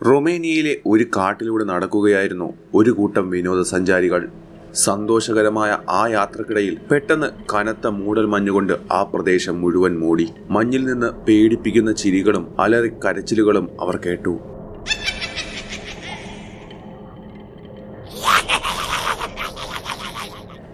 റൊമേനിയയിലെ ഒരു കാട്ടിലൂടെ നടക്കുകയായിരുന്നു ഒരു കൂട്ടം വിനോദസഞ്ചാരികൾ. സന്തോഷകരമായ ആ യാത്രക്കിടയിൽ പെട്ടെന്ന് കനത്ത മൂടൽ മഞ്ഞുകൊണ്ട് ആ പ്രദേശം മുഴുവൻ മൂടി. മഞ്ഞിൽ നിന്ന് പേടിപ്പിക്കുന്ന ചിരികളും അലറി കരച്ചിലുകളും അവർ കേട്ടു.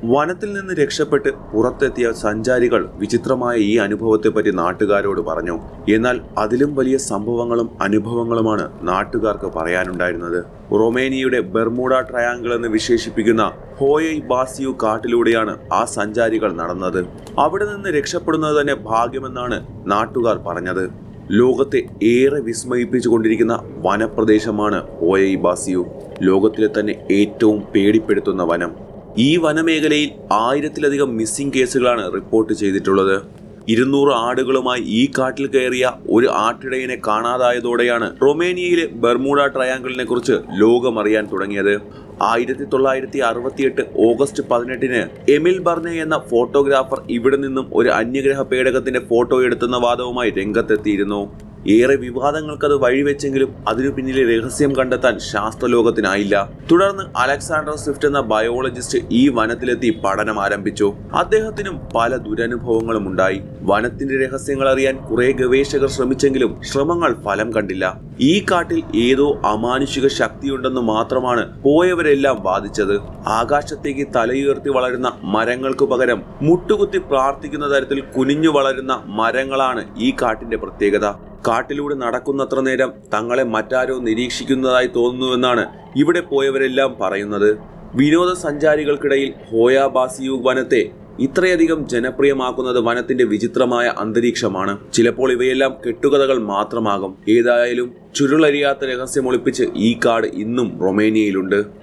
വനത്തിൽ നിന്ന് രക്ഷപ്പെട്ട് പുറത്തെത്തിയ സഞ്ചാരികൾ വിചിത്രമായ ഈ അനുഭവത്തെപ്പറ്റി നാട്ടുകാരോട് പറഞ്ഞു. എന്നാൽ അതിലും വലിയ സംഭവങ്ങളും അനുഭവങ്ങളുമാണ് നാട്ടുകാർക്ക് പറയാനുണ്ടായിരുന്നത്. റൊമേനിയയുടെ ബെർമൂഡ ട്രയാങ്കിൾ എന്ന് വിശേഷിപ്പിക്കുന്ന ഹോയൈ ബാസിയു കാട്ടിലൂടെയാണ് ആ സഞ്ചാരികൾ നടന്നത്. അവിടെ നിന്ന് രക്ഷപ്പെടുന്നത് തന്നെ ഭാഗ്യമെന്നാണ് നാട്ടുകാർ പറഞ്ഞത്. ലോകത്തെ ഏറെ വിസ്മയിപ്പിച്ചുകൊണ്ടിരിക്കുന്ന വനപ്രദേശമാണ് ഓയ് ബാസിയു. ലോകത്തിലെ തന്നെ ഏറ്റവും പേടിപ്പെടുത്തുന്ന വനം. ഈ വനമേഖലയിൽ ആയിരത്തിലധികം മിസ്സിംഗ് കേസുകളാണ് റിപ്പോർട്ട് ചെയ്തിട്ടുള്ളത്. ഇരുന്നൂറ് ആടുകളുമായി ഈ കാട്ടിൽ കയറിയ ഒരു ആട്ടിടയനെ കാണാതായതോടെയാണ് റൊമേനിയയിലെ ബർമൂഡ ട്രയാങ്കിളിനെ കുറിച്ച് ലോകമറിയാൻ തുടങ്ങിയത്. ആയിരത്തി തൊള്ളായിരത്തി അറുപത്തിയെട്ട് ഓഗസ്റ്റ് പതിനെട്ടിന് എമിൽ ബർനെ എന്ന ഫോട്ടോഗ്രാഫർ ഇവിടെ നിന്നും ഒരു അന്യഗ്രഹ പേടകത്തിന്റെ ഫോട്ടോ എടുത്തുന്ന വാദവുമായി രംഗത്തെത്തിയിരുന്നു. ഏറെ വിവാദങ്ങൾക്കത് വഴിവെച്ചെങ്കിലും അതിനു പിന്നിലെ രഹസ്യം കണ്ടെത്താൻ ശാസ്ത്രലോകത്തിനായില്ല. തുടർന്ന് അലക്സാണ്ടർ സ്വിഫ്റ്റ് എന്ന ബയോളജിസ്റ്റ് ഈ വനത്തിലെത്തി പഠനം ആരംഭിച്ചു. അദ്ദേഹത്തിനും പല ദുരനുഭവങ്ങളും ഉണ്ടായി. വനത്തിന്റെ രഹസ്യങ്ങൾ അറിയാൻ കുറെ ഗവേഷകർ ശ്രമിച്ചെങ്കിലും ശ്രമങ്ങൾ ഫലം കണ്ടില്ല. ഈ കാട്ടിൽ ഏതോ അമാനുഷിക ശക്തിയുണ്ടെന്ന് മാത്രമാണ് പോയവരെല്ലാം വാദിച്ചത്. ആകാശത്തേക്ക് തലയുയർത്തി വളരുന്ന മരങ്ങൾക്ക് പകരം മുട്ടുകുത്തി പ്രാർത്ഥിക്കുന്ന തരത്തിൽ കുനിഞ്ഞു വളരുന്ന മരങ്ങളാണ് ഈ കാട്ടിന്റെ പ്രത്യേകത. കാട്ടിലൂടെ നടക്കുന്നത്ര നേരം തങ്ങളെ മറ്റാരോ നിരീക്ഷിക്കുന്നതായി തോന്നുന്നുവെന്നാണ് ഇവിടെ പോയവരെല്ലാം പറയുന്നത്. വിനോദസഞ്ചാരികൾക്കിടയിൽ ഹോയാബാസിയു വനത്തെ ഇത്രയധികം ജനപ്രിയമാക്കുന്നത് വനത്തിന്റെ വിചിത്രമായ അന്തരീക്ഷമാണ്. ചിലപ്പോൾ ഇവയെല്ലാം കെട്ടുകഥകൾ മാത്രമാകും. ഏതായാലും ചുരുളരിയാത്ത രഹസ്യം ഒളിപ്പിച്ച് ഈ കാട് ഇന്നും റൊമേനിയയിലുണ്ട്.